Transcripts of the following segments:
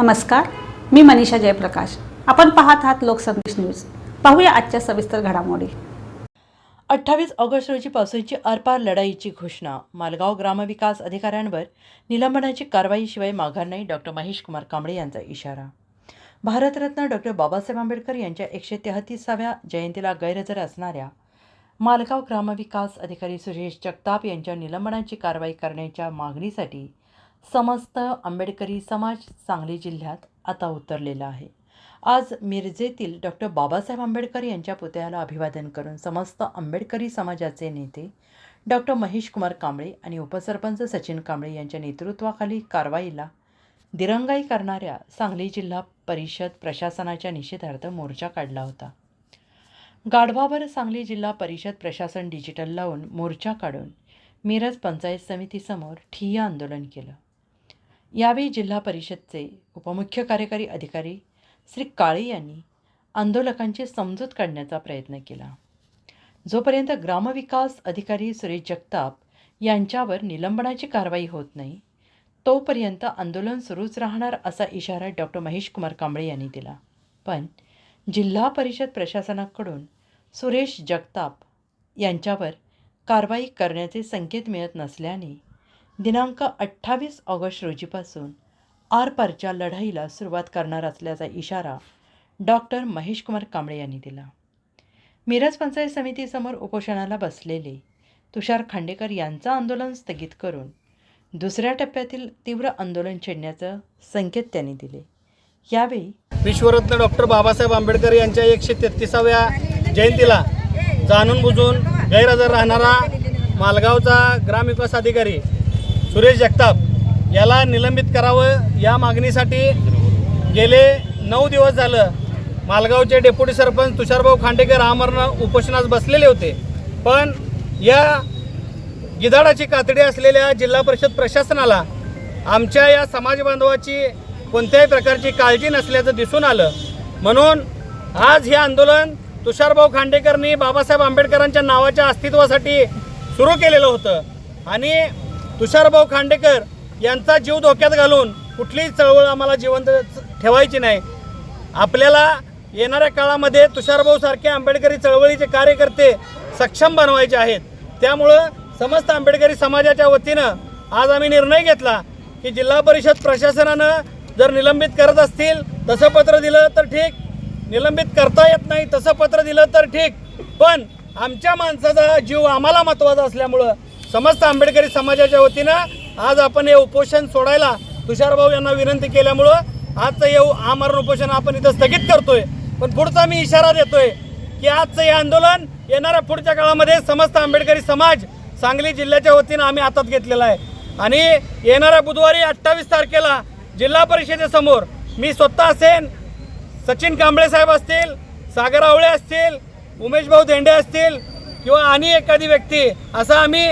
नमस्कार मी मनीषा जयप्रकाश. आपण पाहत आहात लोकसंदेश न्यूज. पाहूया आजच्या सविस्तर घडामोडी. अठ्ठावीस ऑगस्ट रोजी पावसाची आरपार लढाईची घोषणा. मालगाव ग्रामविकास अधिकाऱ्यांवर निलंबनाची कारवाईशिवाय माघार नाही डॉक्टर महेश कुमार कांबळे यांचा इशारा. भारतरत्न डॉक्टर बाबासाहेब आंबेडकर यांच्या एकशे तेहतीसाव्या जयंतीला गैरहजर असणाऱ्या मालगाव ग्रामविकास अधिकारी सुरेश जगताप यांच्या निलंबनाची कारवाई करण्याच्या मागणीसाठी समस्त आंबेडकरी समाज सांगली जिल्ह्यात आता उतरलेला आहे. आज मिरजेतील डॉक्टर बाबासाहेब आंबेडकर यांच्या पुतळ्याला अभिवादन करून समस्त आंबेडकरी समाजाचे नेते डॉक्टर महेश कुमार कांबळे आणि उपसरपंच सचिन कांबळे यांच्या नेतृत्वाखाली कारवाईला दिरंगाई करणाऱ्या सांगली जिल्हा परिषद प्रशासनाच्या निषेधार्थ मोर्चा काढला होता. गाढवावर सांगली जिल्हा परिषद प्रशासन डिजिटल लावून मोर्चा काढून मिरज पंचायत समितीसमोर ठिय्या आंदोलन केलं. यावेळी जिल्हा परिषदचे उपमुख्य कार्यकारी अधिकारी श्री काळे यांनी आंदोलकांची समजूत काढण्याचा प्रयत्न केला. जोपर्यंत ग्रामविकास अधिकारी सुरेश जगताप यांच्यावर निलंबनाची कारवाई होत नाही तोपर्यंत आंदोलन सुरूच राहणार असा इशारा डॉक्टर महेश कुमार कांबळे यांनी दिला. पण जिल्हा परिषद प्रशासनाकडून सुरेश जगताप यांच्यावर कारवाई करण्याचे संकेत मिळत नसल्याने दिनांक अठ्ठावीस ऑगस्ट रोजीपासून आरपारच्या लढाईला सुरुवात करणार असल्याचा इशारा डॉक्टर महेशकुमार कांबळे यांनी दिला. मिरज पंचायत समितीसमोर उपोषणाला बसलेले तुषार खांडेकर यांचं आंदोलन स्थगित करून दुसऱ्या टप्प्यातील तीव्र आंदोलन छेडण्याचं संकेत त्यांनी दिले. यावेळी विश्वरत्न डॉक्टर बाबासाहेब आंबेडकर यांच्या एकशे तेहतीसाव्या जयंतीला जाणून बुजून गैरहजर राहणारा मालगावचा ग्रामविकास अधिकारी सुरेश जगताप याला निलंबित करावं या मागणीसाठी गेले नऊ दिवस झालं. मालगावचे डेप्युटी सरपंच तुषारभाऊ खांडेकर आमरण उपोषणास बसलेले होते. पण या गिधाडाची कातडी असलेल्या जिल्हा परिषद प्रशासनाला आमच्या या समाज बांधवाची कोणत्याही प्रकारची काळजी नसल्याचं दिसून आलं. म्हणून आज हे आंदोलन तुषारभाऊ खांडेकरनी बाबासाहेब आंबेडकरांच्या नावाच्या अस्तित्वासाठी सुरू केलेलं होतं. आणि तुषारभाऊ खांडेकर यांचा जीव धोक्यात घालून कुठलीही चळवळ आम्हाला जिवंत ठेवायची नाही. आपल्याला येणाऱ्या काळामध्ये तुषारभाऊ सारखे आंबेडकरी चळवळीचे कार्यकर्ते सक्षम बनवायचे आहेत. त्यामुळं समस्त आंबेडकरी समाजाच्या वतीनं आज आम्ही निर्णय घेतला की जिल्हा परिषद प्रशासनानं जर निलंबित करत असतील तसं पत्र दिलं तर ठीक. निलंबित करता येत नाही तसं पत्र दिलं तर ठीक. पण आमच्या माणसाचा जीव आम्हाला महत्त्वाचा असल्यामुळं समस्त आंबेडकरी समाजाच्या वतीनं आज आपण हे उपोषण सोडायला तुषारभाऊ यांना विनंती केल्यामुळं आजचं हे आमरण उपोषण आपण इथं स्थगित करतोय. पण पुढचा मी इशारा देतोय की आजचं हे आंदोलन येणाऱ्या पुढच्या काळामध्ये समस्त आंबेडकरी समाज सांगली जिल्ह्याच्या वतीनं आम्ही हातात घेतलेला आहे. आणि येणाऱ्या बुधवारी अठ्ठावीस तारखेला जिल्हा परिषदेसमोर मी स्वतः असेन सचिन कांबळे साहेब असतील सागर आवळे असतील उमेश भाऊ धेंडे असतील किंवा आणि एखादी व्यक्ती असं आम्ही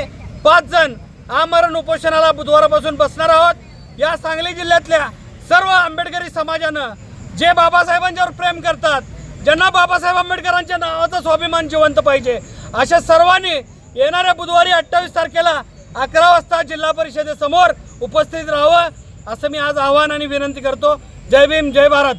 पाच जण आमरण उपोषणाला बुधवारापासून बसणार आहोत. या सांगली जिल्ह्यातल्या सर्व आंबेडकरी समाजानं जे बाबासाहेबांच्यावर प्रेम करतात ज्यांना बाबासाहेब आंबेडकरांच्या नावाचा स्वाभिमान जिवंत पाहिजे अशा सर्वांनी येणाऱ्या बुधवारी अठ्ठावीस तारखेला अकरा वाजता जिल्हा परिषदेसमोर उपस्थित राहावं असं मी आज आवाहन आणि विनंती करतो. जय भीम जय भारत.